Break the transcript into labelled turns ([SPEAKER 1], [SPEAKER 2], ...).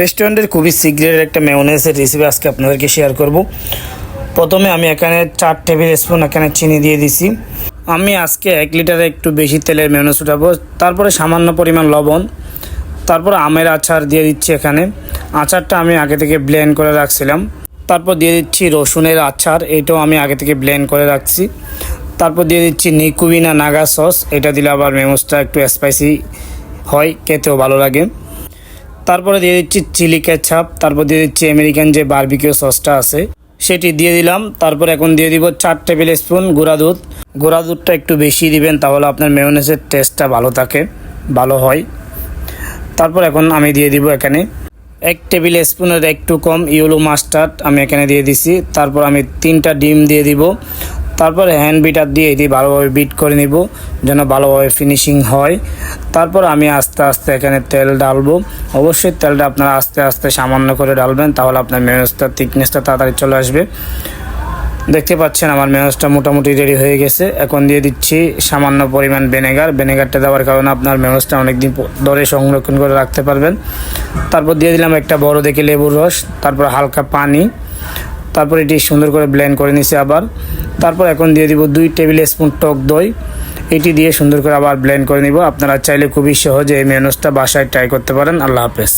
[SPEAKER 1] রেস্টুরেন্টের খুবই সিক্রেট একটা মেয়নেসের রেসিপি আজকে আপনাদেরকে শেয়ার করব। প্রথমে আমি এখানে চার টেবিল স্পুন এখানে চিনি দিয়ে দিছি। আমি আজকে এক লিটারে একটু বেশি তেলের মেয়নেস উঠাবো। তারপরে সামান্য পরিমাণ লবণ। তারপর আমের আচার দিয়ে দিচ্ছি এখানে। আচারটা আমি আগে থেকে ব্লেন্ড করে রাখছিলাম। তারপর দিয়ে দিচ্ছি রসুনের আচার। এটাও আমি আগে থেকে ব্লেন্ড করে রাখছি। তারপর দিয়ে দিচ্ছি নিকুবিনা নাগা সস। এটা দিলে আবার মেমোসটা একটু স্পাইসি হয়, খেতেও ভালো লাগে। তারপরে দিয়ে দিচ্ছি চিলি কেচাপ, তারপর দিয়ে দিচ্ছি আমেরিকান যে বার্বিকিউ সসটা আছে, সেটি দিয়ে দিলাম। তারপর এখন দিয়ে দিব চার টেবিল স্পুন গুঁড়া দুধ। গুঁড়া দুধটা একটু বেশি দিবেন, তাহলে আপনার মেয়নেসের টেস্টটা ভালো থাকে, ভালো হয়। তারপর এখন আমি দিয়ে দিব এখানে এক টেবিল স্পুনের একটু কম ইউলো মাস্টার্ড, আমি এখানে দিয়ে দিছি। তারপর আমি তিনটা ডিম দিয়ে দিব। তারপর হ্যান্ড বিটার দিয়ে এটি ভালোভাবে বিট করে নিব, যেন ভালোভাবে ফিনিশিং হয়। তারপর আমি আস্তে আস্তে এখানে তেল ডালবো অবশ্যই তেলটা আপনারা আস্তে আস্তে সামান্য করে ডালবেন তাহলে আপনার মেয়নেজটার থিকনেসটা তাড়াতাড়ি চলে আসবে। দেখতে পাচ্ছেন আমার মেয়নেজটা মোটামুটি রেডি হয়ে গেছে। এখন দিয়ে দিচ্ছি সামান্য পরিমাণ ভিনেগার ভিনেগারটা দেওয়ার কারণে আপনার মেয়নেজটা অনেকদিন ধরে সংরক্ষণ করে রাখতে পারবেন। তারপর দিয়ে দিলাম একটা বড় দেখে লেবুর রস, তারপর হালকা পানি। তারপর এটি সুন্দর করে ব্লেন্ড করে নিছি আবার। তারপর এখন দিয়ে দিব দুই টেবিল স্পুন টক দই। এটি দিয়ে সুন্দর করে আবার ব্লেন্ড করে নিব। আপনারা চাইলে খুবই সহজে এই মেনুসটা বাসায় ট্রাই করতে পারেন। আল্লাহ হাফেজ।